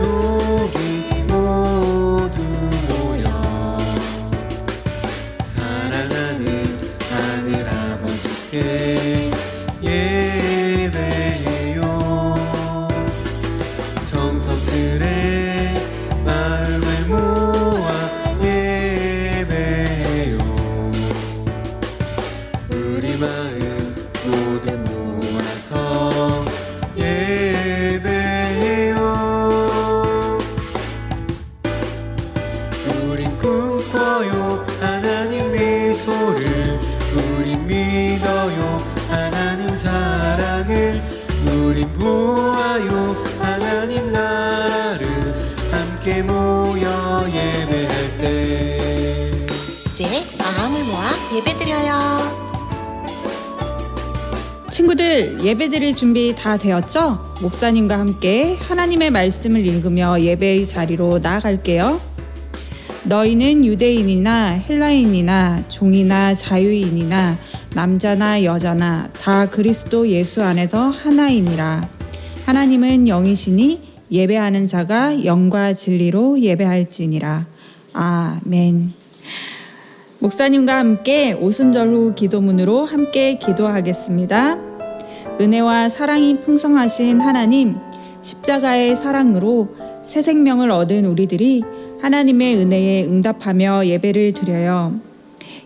우 우린 보아요 하나님 나라를 함께 모여 예배할 때 이제 마음을 모아 예배드려요. 친구들 예배드릴 준비 다 되었죠? 목사님과 함께 하나님의 말씀을 읽으며 예배의 자리로 나아갈게요. 너희는 유대인이나 헬라인이나 종이나 자유인이나 남자나 여자나 다 그리스도 예수 안에서 하나이니라. 하나님은 영이시니 예배하는 자가 영과 진리로 예배할지니라. 아멘. 목사님과 함께 오순절 후 기도문으로 함께 기도하겠습니다. 은혜와 사랑이 풍성하신 하나님, 십자가의 사랑으로 새 생명을 얻은 우리들이 하나님의 은혜에 응답하며 예배를 드려요.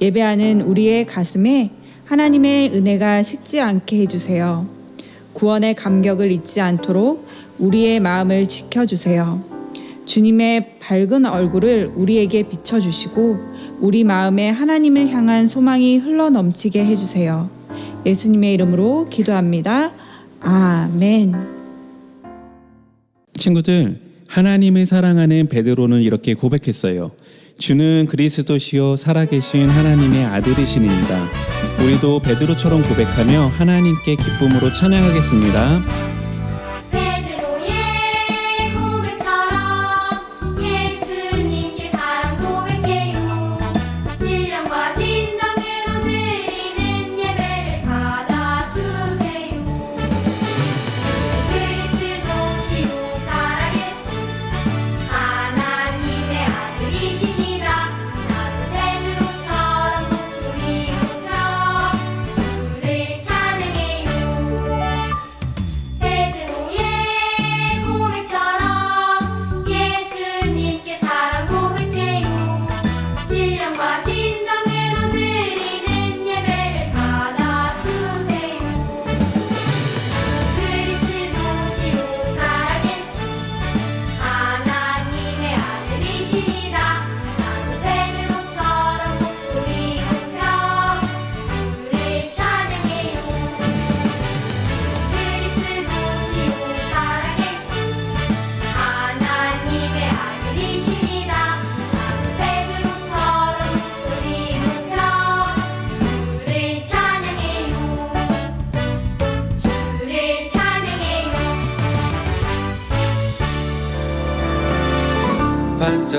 예배하는 우리의 가슴에 하나님의 은혜가 식지 않게 해주세요. 구원의 감격을 잊지 않도록 우리의 마음을 지켜주세요. 주님의 밝은 얼굴을 우리에게 비춰주시고 우리 마음에 하나님을 향한 소망이 흘러 넘치게 해주세요. 예수님의 이름으로 기도합니다. 아멘. 친구들, 하나님을 사랑하는 베드로는 이렇게 고백했어요. 주는 그리스도시요 살아계신 하나님의 아들이시니이다. 우리도 베드로처럼 고백하며 하나님께 기쁨으로 찬양하겠습니다.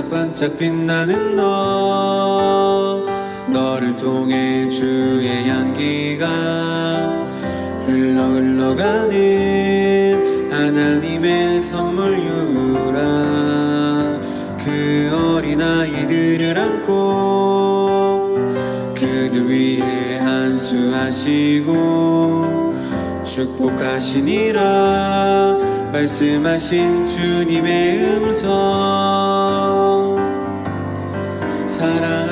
반짝반짝 빛나는 너. 너를 통해 주의 향기가 흘러 흘러가는 하나님의 선물 유라. 그 어린아이들을 안고 그들 위해 안수하시고 축복하시니라. 말씀하신 주님의 음성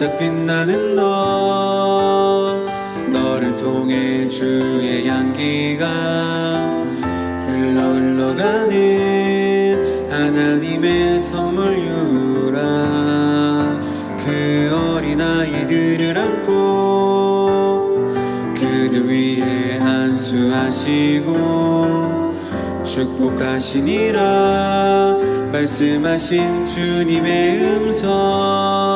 반짝반짝 빛나는 너. 너를 통해 주의 향기가 흘러 흘러가는 하나님의 선물 유라. 그 어린아이들을 안고 그들 위해 안수하시고 축복하시니라. 말씀하신 주님의 음성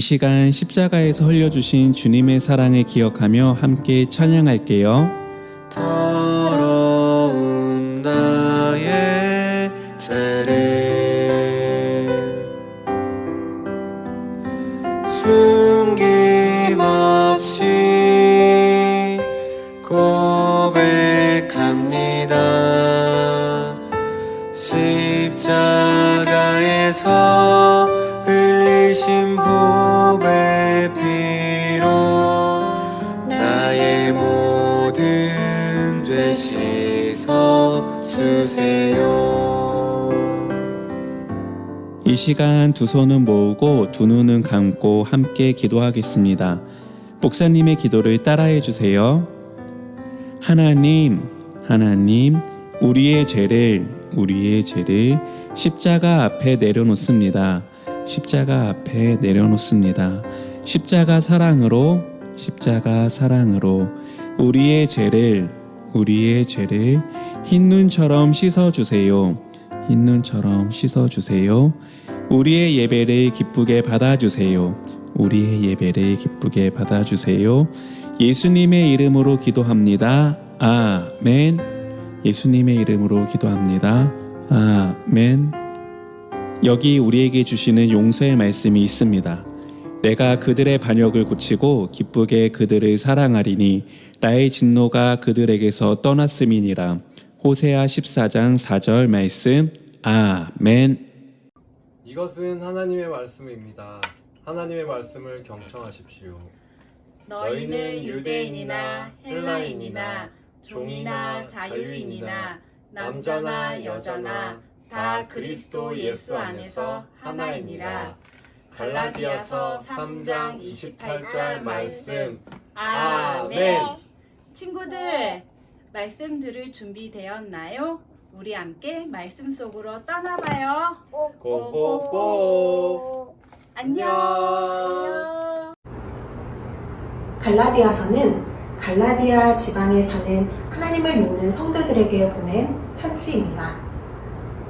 이 시간 십자가에서 흘려주신 주님의 사랑을 기억하며 함께 찬양할게요. 시간 두 손은 모으고 두 눈은 감고 함께 기도하겠습니다. 목사님의 기도를 따라해 주세요. 하나님, 하나님, 우리의 죄를, 우리의 죄를 십자가 앞에 내려놓습니다. 십자가 앞에 내려놓습니다. 십자가 사랑으로, 십자가 사랑으로 우리의 죄를, 우리의 죄를 흰 눈처럼 씻어 주세요. 흰 눈처럼 씻어 주세요. 우리의 예배를 기쁘게 받아 주세요. 우리의 예배를 기쁘게 받아 주세요. 예수님의 이름으로 기도합니다. 아멘. 예수님의 이름으로 기도합니다. 아멘. 여기 우리에게 주시는 용서의 말씀이 있습니다. 내가 그들의 반역을 고치고 기쁘게 그들을 사랑하리니 나의 진노가 그들에게서 떠났음이니라. 호세아 14장 4절 말씀. 아멘. 이것은 하나님의 말씀입니다. 하나님의 말씀을 경청하십시오. 너희는 유대인이나 헬라인이나 종이나 자유인이나 남자나 여자나 다 그리스도 예수 안에서 하나이니라. 갈라디아서 3장 28절 말씀. 아멘. 친구들, 말씀 들을 준비 되었나요? 우리 함께 말씀 속으로 떠나봐요. 고고고. 안녕. 갈라디아서는 갈라디아 지방에 사는 하나님을 믿는 성도들에게 보낸 편지입니다.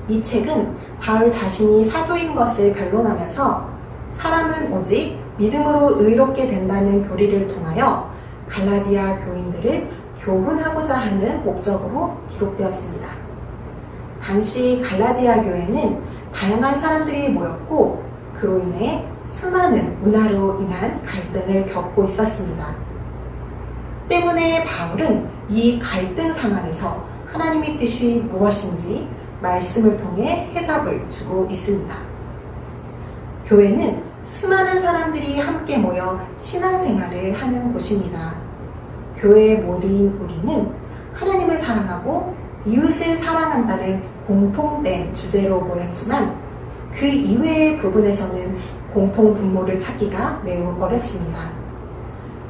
이 책은 바울 자신이 사도인 것을 변론하면서 사람은 오직 믿음으로 의롭게 된다는 교리를 통하여 갈라디아 교인들을 교훈하고자 하는 목적으로 기록되었습니다. 당시 갈라디아 교회는 다양한 사람들이 모였고 그로 인해 수많은 문화로 인한 갈등을 겪고 있었습니다. 때문에 바울은 이 갈등 상황에서 하나님의 뜻이 무엇인지 말씀을 통해 해답을 주고 있습니다. 교회는 수많은 사람들이 함께 모여 신앙생활을 하는 곳입니다. 교회에 모인 우리는 하나님을 사랑하고 이웃을 사랑한다는 공통된 주제로 모였지만 그 이외의 부분에서는 공통 분모를 찾기가 매우 어렵습니다.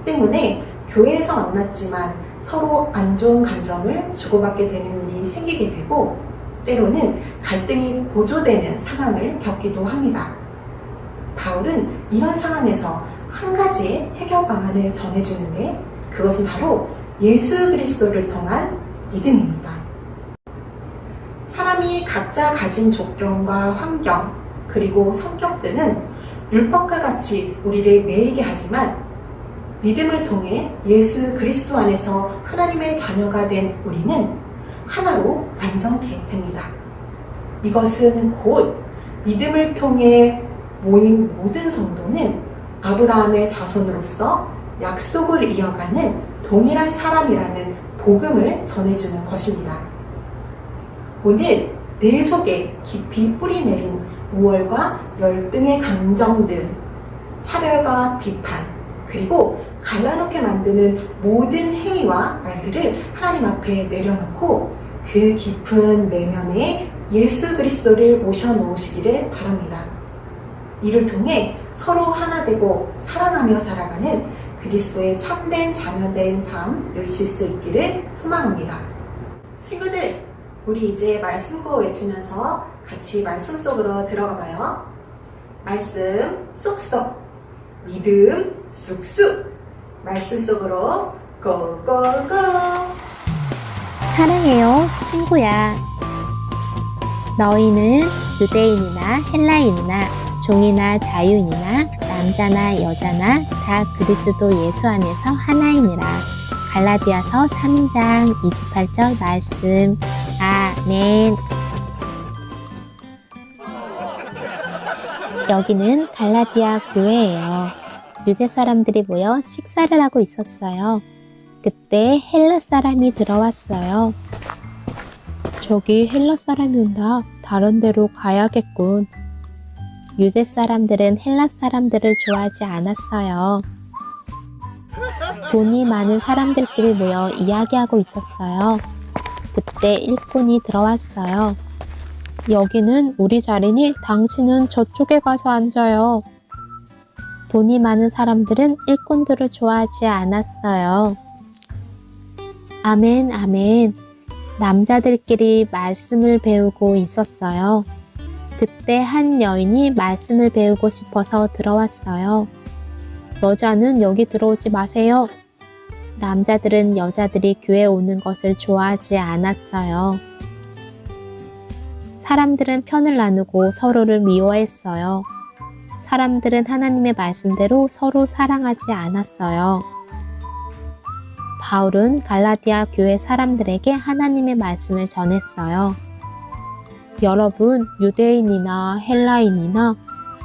때문에 교회에서 만났지만 서로 안 좋은 감정을 주고받게 되는 일이 생기게 되고 때로는 갈등이 고조되는 상황을 겪기도 합니다. 바울은 이런 상황에서 한 가지의 해결 방안을 전해주는데 그것은 바로 예수 그리스도를 통한 믿음입니다. 사람이 각자 가진 조건과 환경 그리고 성격 등은 율법과 같이 우리를 매이게 하지만 믿음을 통해 예수 그리스도 안에서 하나님의 자녀가 된 우리는 하나로 완전케 됩니다. 이것은 곧 믿음을 통해 모인 모든 성도는 아브라함의 자손으로서 약속을 이어가는 동일한 사람이라는 복음을 전해주는 것입니다. 오늘 내 속에 깊이 뿌리 내린 우월과 열등의 감정들, 차별과 비판, 그리고 갈라놓게 만드는 모든 행위와 말들을 하나님 앞에 내려놓고 그 깊은 내면에 예수 그리스도를 모셔놓으시기를 바랍니다. 이를 통해 서로 하나 되고 사랑하며 살아가는 그리스도의 참된 자녀된 삶 누리실 수 있기를 소망합니다. 친구들, 우리 이제 말씀 구호 외치면서 같이 말씀 속으로 들어가 봐요. 말씀 쏙쏙, 믿음 쑥쑥, 말씀 속으로 고고고! 사랑해요, 친구야. 너희는 유대인이나 헬라인이나 종이나 자유인이나 남자나 여자나 다 그리스도 예수 안에서 하나이니라. 갈라디아서 3장 28절 말씀. 아멘. 여기는 갈라디아 교회예요. 유대 사람들이 모여 식사를 하고 있었어요. 그때 헬라 사람이 들어왔어요. 저기 헬라 사람이 온다. 다른 데로 가야겠군. 유대 사람들은 헬라 사람들을 좋아하지 않았어요. 돈이 많은 사람들끼리 모여 이야기하고 있었어요. 그때 일꾼이 들어왔어요. 여기는 우리 자리니 당신은 저쪽에 가서 앉아요. 돈이 많은 사람들은 일꾼들을 좋아하지 않았어요. 아멘, 아멘. 남자들끼리 말씀을 배우고 있었어요. 그때 한 여인이 말씀을 배우고 싶어서 들어왔어요. 여자는 여기 들어오지 마세요. 남자들은 여자들이 교회 오는 것을 좋아하지 않았어요. 사람들은 편을 나누고 서로를 미워했어요. 사람들은 하나님의 말씀대로 서로 사랑하지 않았어요. 바울은 갈라디아 교회 사람들에게 하나님의 말씀을 전했어요. 여러분, 유대인이나 헬라인이나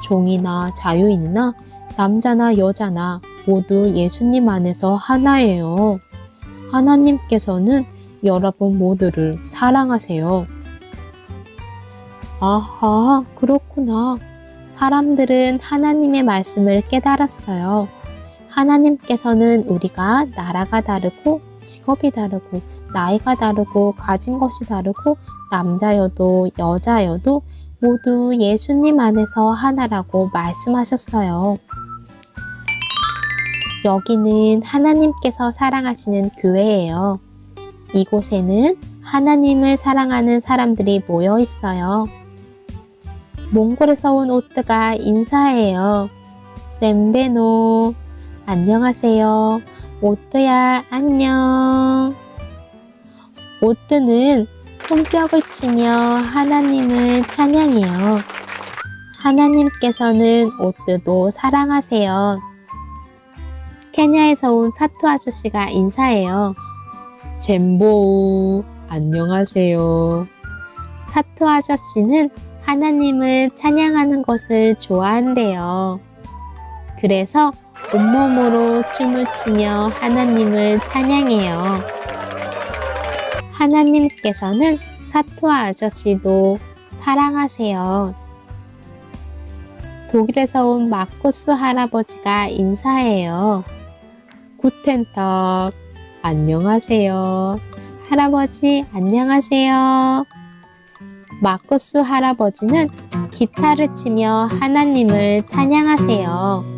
종이나 자유인이나 남자나 여자나 모두 예수님 안에서 하나예요. 하나님께서는 여러분 모두를 사랑하세요. 아하, 그렇구나. 사람들은 하나님의 말씀을 깨달았어요. 하나님께서는 우리가 나라가 다르고 직업이 다르고 나이가 다르고 가진 것이 다르고 남자여도 여자여도 모두 예수님 안에서 하나라고 말씀하셨어요. 여기는 하나님께서 사랑하시는 교회예요. 이곳에는 하나님을 사랑하는 사람들이 모여 있어요. 몽골에서 온 오뜨가 인사해요. 셈베노. 안녕하세요. 오뜨야, 안녕. 오뜨는 손뼉을 치며 하나님을 찬양해요. 하나님께서는 오뜨도 사랑하세요. 케냐에서 온 사토 아저씨가 인사해요. 젠보, 안녕하세요. 사토 아저씨는 하나님을 찬양하는 것을 좋아한대요. 그래서 온몸으로 춤을 추며 하나님을 찬양해요. 하나님께서는 사토 아저씨도 사랑하세요. 독일에서 온 마코스 할아버지가 인사해요. 구텐탁, 안녕하세요. 할아버지, 안녕하세요. 마코스 할아버지는 기타를 치며 하나님을 찬양하세요.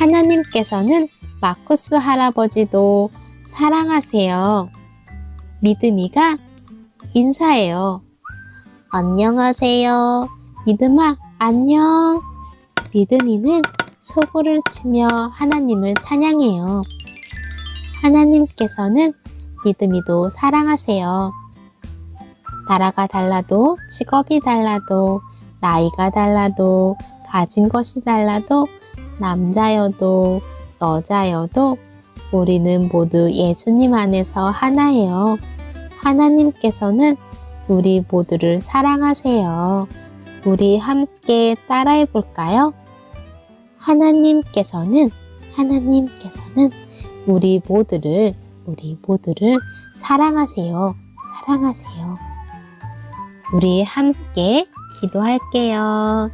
하나님께서는 마코스 할아버지도 사랑하세요. 믿음이가 인사해요. 안녕하세요. 믿음아, 안녕. 믿음이는 소고를 치며 하나님을 찬양해요. 하나님께서는 믿음이도 사랑하세요. 나라가 달라도 직업이 달라도 나이가 달라도 가진 것이 달라도 남자여도 여자여도 우리는 모두 예수님 안에서 하나예요. 하나님께서는 우리 모두를 사랑하세요. 우리 함께 따라해 볼까요? 하나님께서는, 하나님께서는 우리 모두를, 우리 모두를 사랑하세요. 사랑하세요. 우리 함께 기도할게요.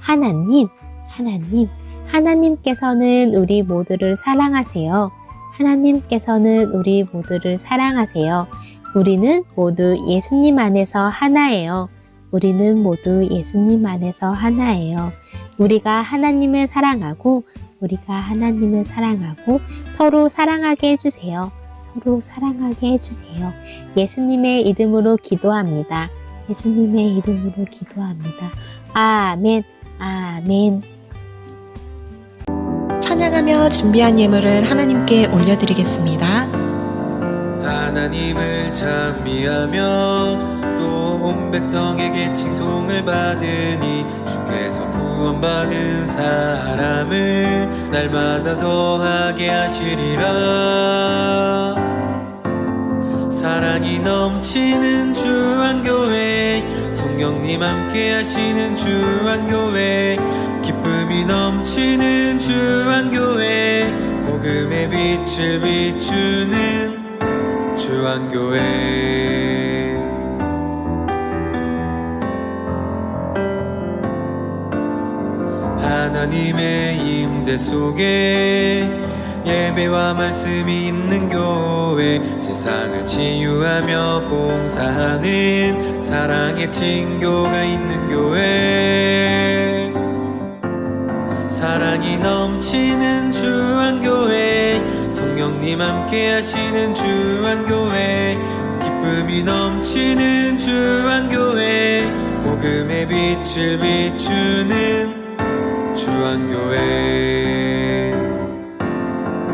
하나님, 하나님, 하나님께서는 우리 모두를 사랑하세요. 하나님께서는 우리 모두를 사랑하세요. 우리는 모두 예수님 안에서 하나예요. 우리는 모두 예수님 안에서 하나예요. 우리가 하나님을 사랑하고, 우리가 하나님을 사랑하고, 서로 사랑하게 해주세요. 서로 사랑하게 해주세요. 예수님의 이름으로 기도합니다. 예수님의 이름으로 기도합니다. 아멘, 아멘. 찬양하며 준비한 예물을 하나님께 올려드리겠습니다. 하나님을 찬미하며 또 온 백성에게 칭송을 받으니 주께서 구원받은 사람을 날마다 더하게 하시리라 사랑이 넘치는 주한교회 성령님 함께 하시는 주한교회 기쁨이 넘치는 주한교회 복음의 빛을 비추는 주한교회. 하나님의 임재 속에 예배와 말씀이 있는 교회 세상을 치유하며 봉사하는 사랑의 친교가 있는 교회 사랑이 넘치는 주한교회 성령님 함께 하시는 주한교회 기쁨이 넘치는 주한교회 복음의 빛을 비추는 주한교회.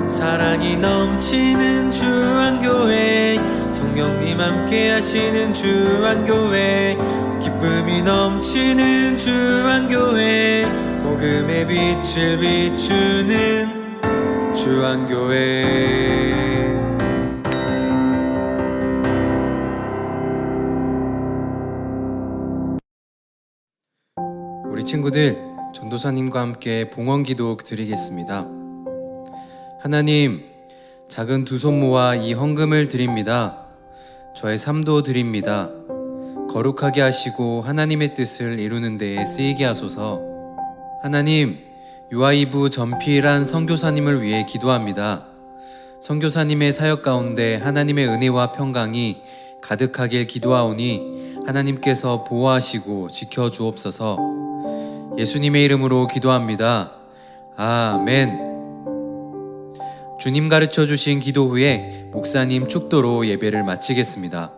사랑이 넘치는 주한교회 성령님 함께 하시는 주한교회 기쁨이 넘치는 주한교회 복음의 빛을 비추는 주한교회 우리 친구들 전도사님과 함께 봉헌 기도 드리겠습니다. 하나님, 작은 두 손 모아 이 헌금을 드립니다. 저의 삶도 드립니다. 거룩하게 하시고 하나님의 뜻을 이루는 데에 쓰이게 하소서. 하나님, 유아이부 전필한 선교사님을 위해 기도합니다. 선교사님의 사역 가운데 하나님의 은혜와 평강이 가득하길 기도하오니 하나님께서 보호하시고 지켜 주옵소서. 예수님의 이름으로 기도합니다. 아멘. 주님 가르쳐 주신 기도 후에 목사님 축도로 예배를 마치겠습니다.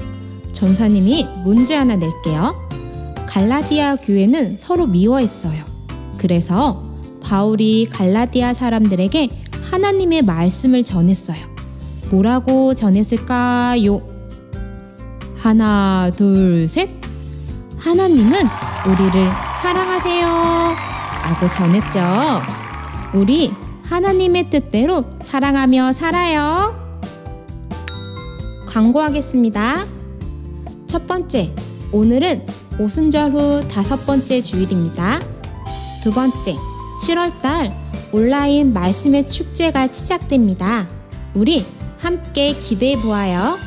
전사님이 문제 하나 낼게요. 갈라디아 교회는 서로 미워했어요. 그래서 바울이 갈라디아 사람들에게 하나님의 말씀을 전했어요. 뭐라고 전했을까요? 하나, 둘, 셋. 하나님은 우리를 사랑하세요. 라고 전했죠. 우리 하나님의 뜻대로 사랑하며 살아요. 광고하겠습니다. 첫 번째, 오늘은 오순절 후 다섯 번째 주일입니다. 두 번째, 7월달 온라인 말씀의 축제가 시작됩니다. 우리 함께 기대해 보아요.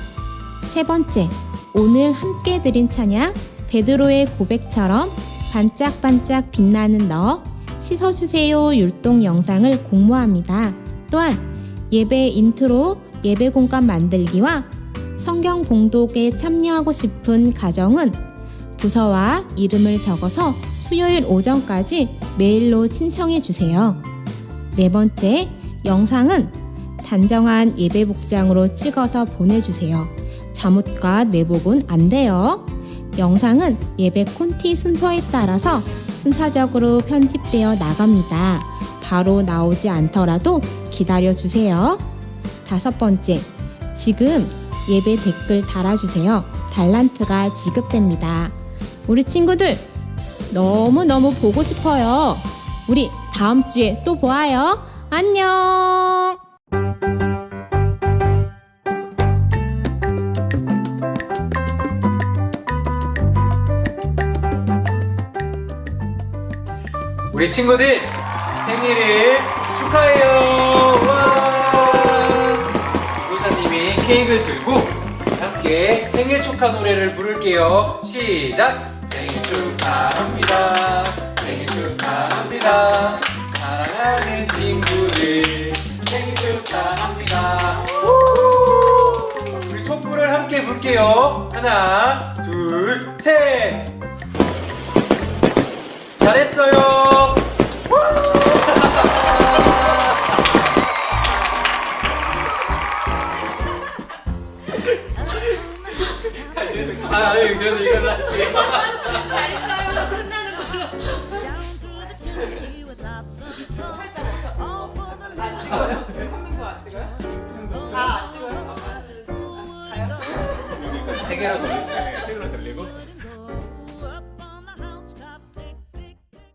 세 번째, 오늘 함께 드린 찬양 베드로의 고백처럼 반짝반짝 빛나는 너 씻어주세요 율동 영상을 공모합니다. 또한 예배 인트로 예배 공간 만들기와 성경 봉독에 참여하고 싶은 가정은 부서와 이름을 적어서 수요일 오전까지 메일로 신청해 주세요. 네 번째, 영상은 단정한 예배 복장으로 찍어서 보내주세요. 잠옷과 내복은 안 돼요. 영상은 예배 콘티 순서에 따라서 순차적으로 편집되어 나갑니다. 바로 나오지 않더라도 기다려 주세요. 다섯 번째, 지금 예배 댓글 달아주세요. 달란트가 지급됩니다. 우리 친구들, 너무너무 보고 싶어요. 우리 다음 주에 또 보아요. 안녕! 우리 친구들 생일을 축하해요. 생일 축하 노래를 부를게요. 시작. 생일 축하합니다. 생일 축하합니다. 사랑하는 친구들 생일 축하합니다. 우! 우리 촛불을 함께 불게요. 하나, 둘, 셋. 아, 예, 저는 이거 할게요. 잘했어요. 끝나는 걸로. 세 개로 돌려주세요. 세 개로 돌려주세요.